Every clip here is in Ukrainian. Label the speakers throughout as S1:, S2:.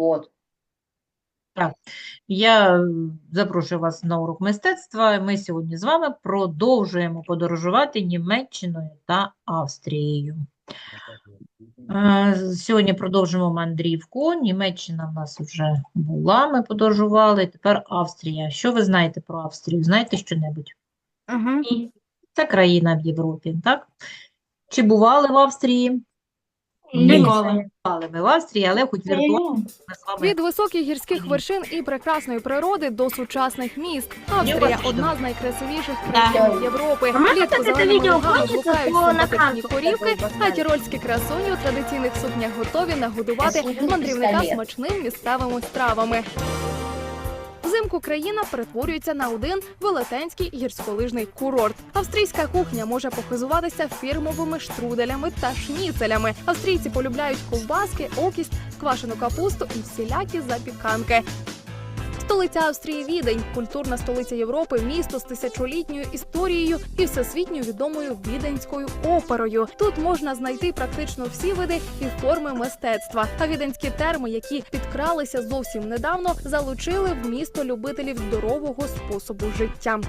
S1: Вот.
S2: Я запрошую вас на урок мистецтва. Ми сьогодні з вами продовжуємо подорожувати Німеччиною та Австрією. Е, Сьогодні продовжимо мандрівку. Німеччина в нас вже була, ми подорожували. Тепер Австрія. Що ви знаєте про Австрію? Знаєте що-небудь?
S3: Угу.
S2: Це країна в Європі, так? Чи бували в Австрії? Ні,
S3: Ніколи.
S2: ми в Австрії, але хоч віртуально ми з вами
S4: Від високих гірських вершин і прекрасної природи до сучасних міст. Австрія одна з найкрасивіших країн Європи. Влітку
S3: це
S4: зеленими
S3: відео
S4: лугами симпатичні корівки, а тірольські красуні у традиційних сукнях готові нагодувати мандрівника смачним місцевими стравами. Взимку країна перетворюється на один велетенський гірськолижний курорт. Австрійська кухня може похизуватися фірмовими штруделями та шніцелями. Австрійці полюбляють ковбаски, окість, квашену капусту і всілякі запіканки. Столиця Австрії Відень, культурна столиця Європи, місто з тисячолітньою історією і всесвітньо відомою віденською оперою. Тут можна знайти практично всі види і форми мистецтва. А віденські терми, які підкралися зовсім недавно, залучили в місто любителів здорового способу життя.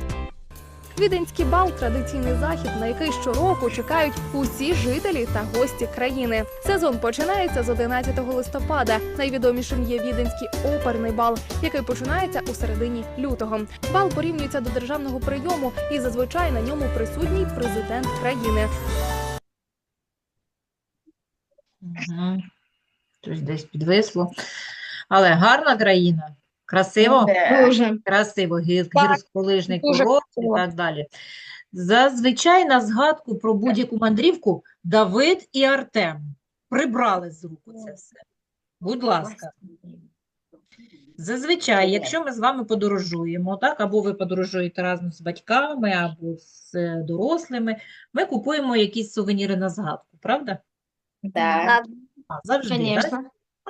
S4: Віденський бал традиційний захід, на який щороку чекають усі жителі та гості країни. Сезон починається з 11 листопада. Найвідомішим є віденський оперний бал, який починається у середині лютого. Бал порівнюється до державного прийому, і зазвичай на ньому присутній президент країни.
S2: Щось десь підвисло. Але гарна країна, красиво,
S3: Дуже.
S2: красиво, гір,
S3: Так,
S2: гірськолижний курорт і так далі. Зазвичай на згадку про будь-яку мандрівку Давид і Артем прибрали з руку це все. Будь ласка. Зазвичай, якщо ми з вами подорожуємо, так, або ви подорожуєте разом з батьками, або з е, дорослими, ми купуємо якісь сувеніри на згадку, правда?
S1: Да.
S2: А, завжди, так?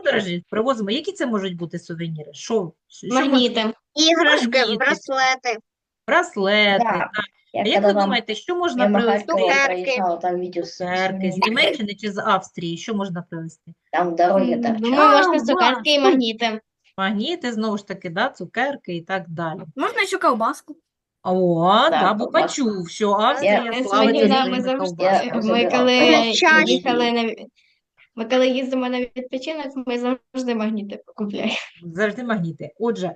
S2: Подорожі, привозимо. Які це можуть бути сувеніри? Що, що
S3: Магніти.
S5: Іграшки,
S2: Магніти.
S5: браслети.
S2: Браслети,
S1: Да.
S2: так.
S1: Я
S2: А як ви думаєте, що можна привезти?
S1: Махачкала
S5: Цукерки.
S1: там видео с
S2: Цукерки, з. Німеччини чи з Австрії? Що можна привезти?
S1: Там дороги торчат.
S3: Думаю, можна цукерки і магніти.
S2: Магніти, знову ж таки, да, цукерки і так далі.
S3: Можна ще ковбаску.
S2: О,
S1: Да,
S2: да, бо
S1: ковбаску.
S2: почув, що Австрія
S1: Я
S3: ми
S2: своїми ковбасками.
S1: Я
S3: ми коли їхали на ми коли їздимо на відпочинок, ми завжди магніти купляємо.
S2: Завжди магніти. Отже,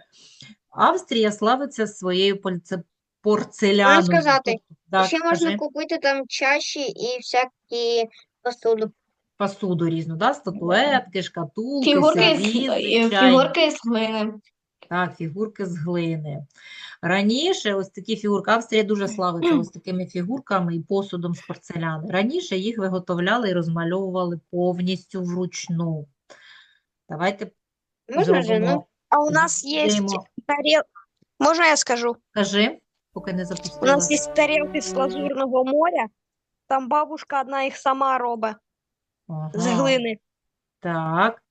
S2: Австрія славиться своєю польце- порцеляною.
S5: сказати,
S2: Тобто, так,
S5: Ще можна
S2: скажи,
S5: купити там чаші і всякі посуду.
S2: посуду різну, да? Статуетки, шкатулки,
S3: Фігурки з
S2: сервізи, чайні.
S3: фігурки з глини.
S2: Так, фігурки з глини. Раніше ось такі фігурки, Австрія дуже славиться ось такими фігурками і посудом з порцеляни. Раніше їх виготовляли і розмальовували повністю вручну. Давайте
S5: Можна же,
S2: зробимо.
S5: ну? А у нас є тарел... Можна я скажу?
S2: Кажи, поки не
S5: У нас є тарелки з Лазурного моря. Там бабушка одна їх сама робить з глини.
S2: Так.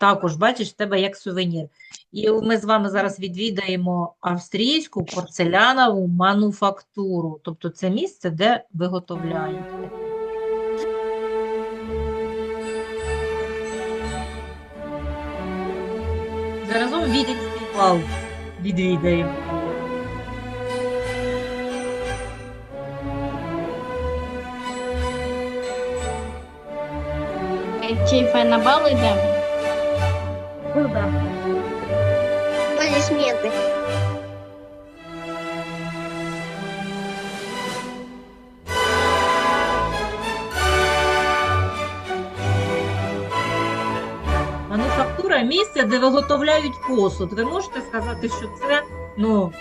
S2: Також, бачиш, в тебе як сувенір. І ми з вами зараз відвідаємо австрійську порцелянову мануфактуру. Тобто це місце, де виготовляють. Заразом Віденський вал відвідаємо.
S3: Чи на бал йдемо?
S5: Аплодисменти.
S2: Мануфактура – місце, де виготовляють посуд. Ви можете сказати, що це ну,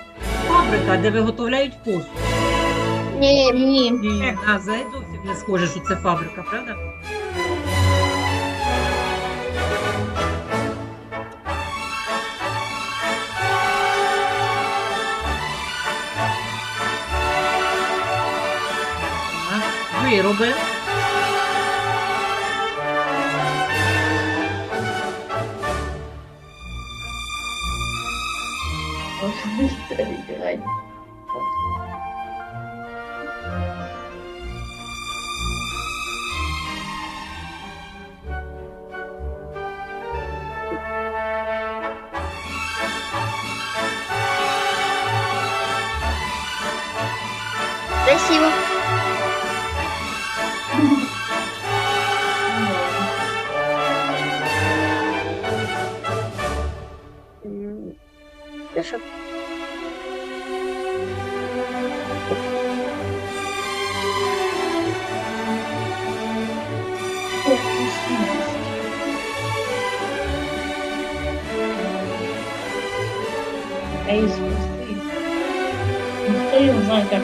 S2: фабрика, де виготовляють посуд?
S5: Ні,
S3: Ні.
S2: Ні, а, зовсім не схоже, що це фабрика, правда? Вироби.
S1: Играть.
S3: красиво.
S5: М, це що?
S1: А из пустыни. Никто не знает, как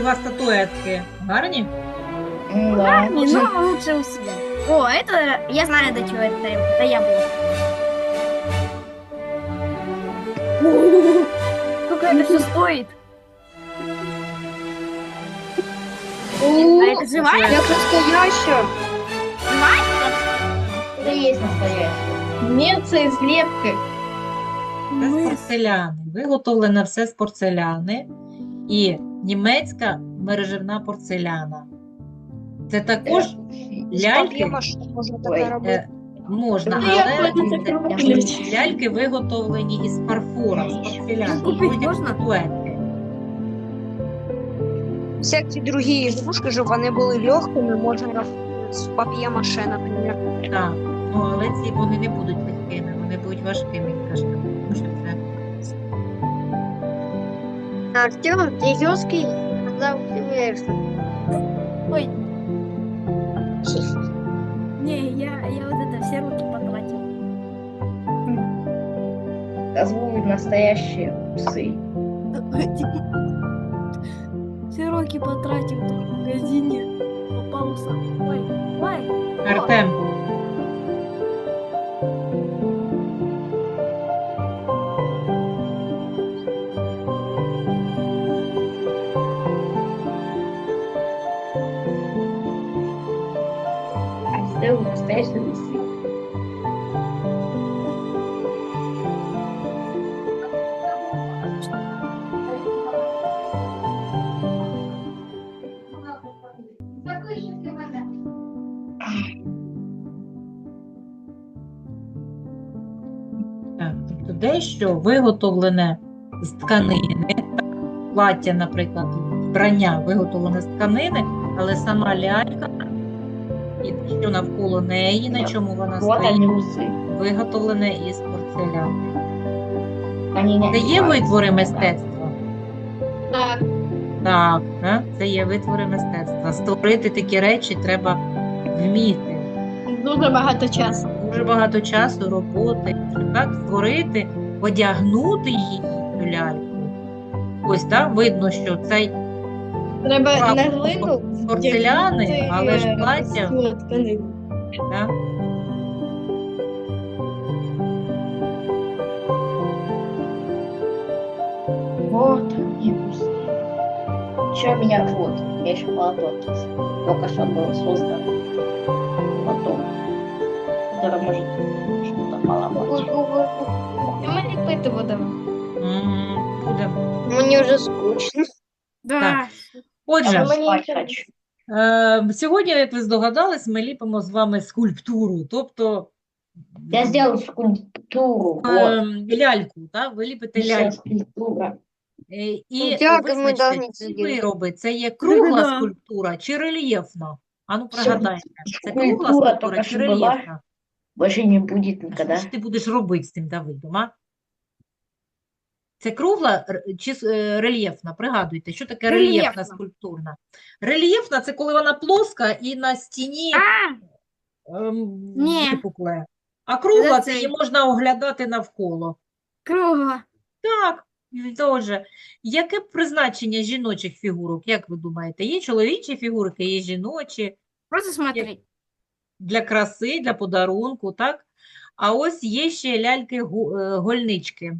S2: А у вас статуетки гарні?
S1: Да.
S6: Не, но лучше у себя. О, это я знаю, до чего это тарелка. Это я был. Сколько это все стоит? А это живая?
S3: Як настояща.
S1: Это и есть настоящее.
S3: Ні, це з лепки.
S2: Це з порцеляни. Виготовлене все з порцеляни і німецька мережевна порцеляна. Це також ляльки
S5: Пап'є-маше можна
S1: Ой,
S5: таке робити.
S2: е, можна,
S1: Ну,
S2: але ляльки виголовлені із фарфора, з порцеляни. Статуетки.
S5: Всякі другі ігрушки, щоб вони були легкими, можна з пап'є-маше, наприклад.
S2: Так, ну але ці вони не будуть легкими, вони будуть важкими іграшками,
S3: Артем, когда удивляешься.
S6: Ой. Не, я, я вот это все руки потратил.
S1: Озвучивают настоящие псы.
S6: Все руки потратил в магазине. Попался. Ой, ой.
S2: Артем. Дещо виготовлене з тканини, плаття, наприклад, вбрання виготовлене з тканини, але сама лялька і що навколо неї, на чому вона стоїть, виготовлене із
S1: не
S2: Це є витвори мистецтва?
S3: Так.
S2: Так, е, це є витвори мистецтва. Створити такі речі треба вміти.
S3: Дуже багато часу.
S2: Дуже багато часу, роботи, так створити, одягнути її цю ляльку. Ось так видно, що цей
S3: Треба
S2: Правда,
S3: на глину
S2: з порцеляни,
S3: вдягнути,
S2: але ж
S3: е,
S2: плаття.
S3: цю тканину.
S2: да,
S1: Вот они усы. Еще у меня вот, я еще полоток есть. Только что было создано. Потом. Который может что-то поломать.
S3: І ми ліпити будемо.
S2: Буде.
S3: Мені вже скучно.
S6: Да.
S2: Отже,
S3: мені
S1: спать
S3: ще-
S1: хочу.
S2: е, сьогодні, як ви здогадались, ми ліпимо з вами скульптуру, тобто
S1: Я сделал скульптуру. Вот.
S2: ем, ляльку, так? Ви ліпите
S1: Еще
S2: ляльку.
S1: скульптура.
S2: Е, І
S3: Як ми должны це
S2: вироби, це є кругла
S6: Да-да-да.
S2: скульптура чи рельєфна? Ану, пригадайте, це кругла
S1: скульптура
S2: чи
S1: була.
S2: рельєфна?
S1: Больше не будет
S2: А що
S1: никогда.
S2: ж ти будеш робити з цим Давидом, а? Це кругла р- чи с- е, рельєфна? Пригадуйте, що таке рельєфна
S6: Рельєфна.
S2: скульптурна? Рельєфна це коли вона плоска і на стіні
S6: А,
S2: ем,
S6: Ні.
S2: випукле. А кругла
S6: Це
S2: її
S6: цей.
S2: можна оглядати навколо.
S6: кругла.
S2: Так, дуже. Яке призначення жіночих фігурок, як ви думаєте? Є чоловічі фігурки, є жіночі,
S6: Просто смотри.
S2: Для краси, для подарунку, так? А ось є ще ляльки-гольнички.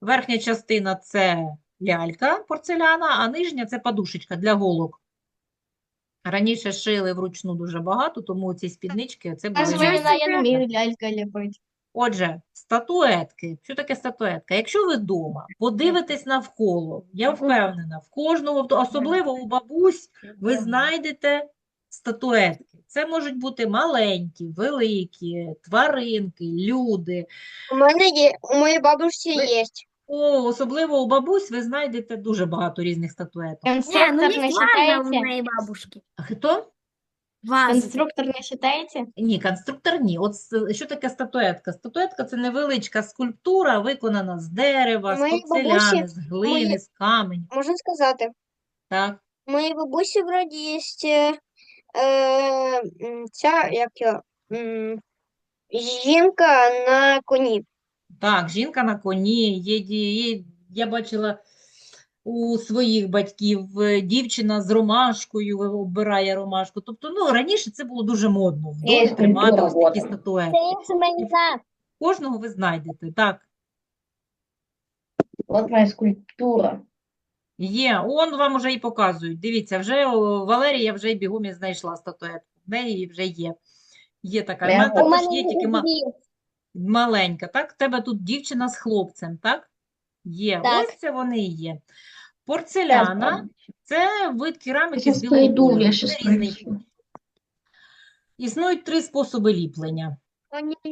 S2: Верхня частина це лялька порцеляна, а нижня це подушечка для голок. Раніше шили вручну дуже багато, тому ці спіднички це були
S3: я не вмію лялька ліпити.
S2: Отже, статуетки. Що таке статуетка? Якщо ви вдома подивитесь навколо, я впевнена, в кожного, особливо у бабусь, ви знайдете статуетки. Це можуть бути маленькі, великі, тваринки, люди.
S5: У мене є, у моєї бабусі
S2: Ви-
S5: є.
S2: О, особливо у бабусь ви знайдете дуже багато різних статуеток.
S6: Не, ну
S3: Конструктор
S6: есть
S3: не
S6: ваза у
S3: считаете?
S6: моей бабушки.
S2: А Хто?
S6: Ваза.
S3: Конструктор не считаете?
S2: Ні, конструктор ні. От с- що таке статуетка? Статуетка це невеличка скульптура, виконана з дерева, з
S5: Моїй
S2: порцеляни,
S5: бабусі-
S2: з глини,
S5: моїй-
S2: з каменю.
S5: Можна сказати,
S2: Так.
S5: у моєї бабусі вроді є е, ця, як м, жінка на коні.
S2: Так, жінка на коні, є, є, я бачила у своїх батьків е, дівчина з ромашкою оббирає ромашку. Тобто, ну, раніше це було дуже модно, тримати ось такі статуетки. Кожного ви знайдете, так.
S1: Вот моя скульптура.
S2: Є, он вам уже і показують. Дивіться, вже Валерія вже й бігом і знайшла статуетку. В неї вже є. Є така. В мене
S1: Прямо.
S2: також є тільки ма- маленька, так? В тебе тут дівчина з хлопцем, так? Є.
S5: Так.
S2: Ось це вони і є. Порцеляна це вид кераміки з білого різний Існують три способи ліплення.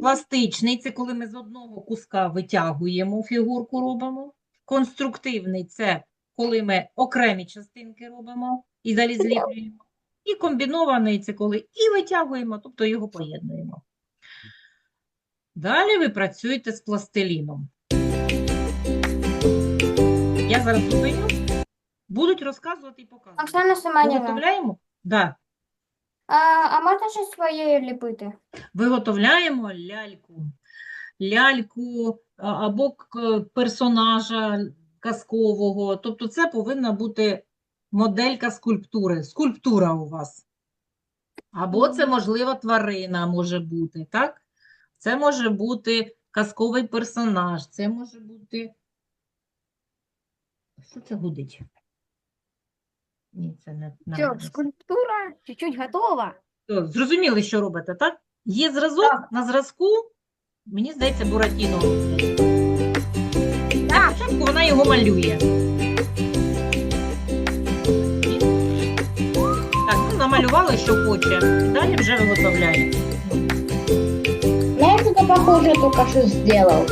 S2: Пластичний це коли ми з одного куска витягуємо фігурку робимо. Конструктивний це коли ми окремі частинки робимо і далі зліплюємо. І комбінований це коли і витягуємо, тобто його поєднуємо. Далі ви працюєте з пластиліном. Я зараз зупиню. Будуть розказувати і показувати.
S7: Оксана Семенівна,
S2: Виготовляємо? Да.
S7: а, а можна щось своє ліпити?
S2: Виготовляємо ляльку. Ляльку або персонажа казкового. Тобто це повинна бути моделька скульптури. Скульптура у вас. Або це, можливо, тварина може бути, так? Це може бути казковий персонаж, це може бути. Що це гудить? Ні, це не
S6: Все, скульптура чуть-чуть готова.
S2: Все, Зрозуміли, що робите, так? Є зразок, на зразку, мені здається, Буратіно. На початку вона його малює. Так, ну намалювала, що хоче. Далі вже виготовляє.
S1: Знаешь, что похоже только что сделал?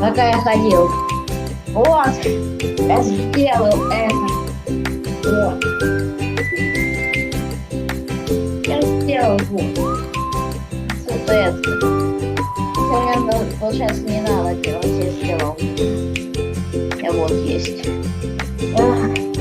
S1: Пока я ходил. Вот, я сделал это. Вот. Я сделал вот. Статуэтку. Хотя мне, ну, получается, не надо делать, я сделал. Я вот есть.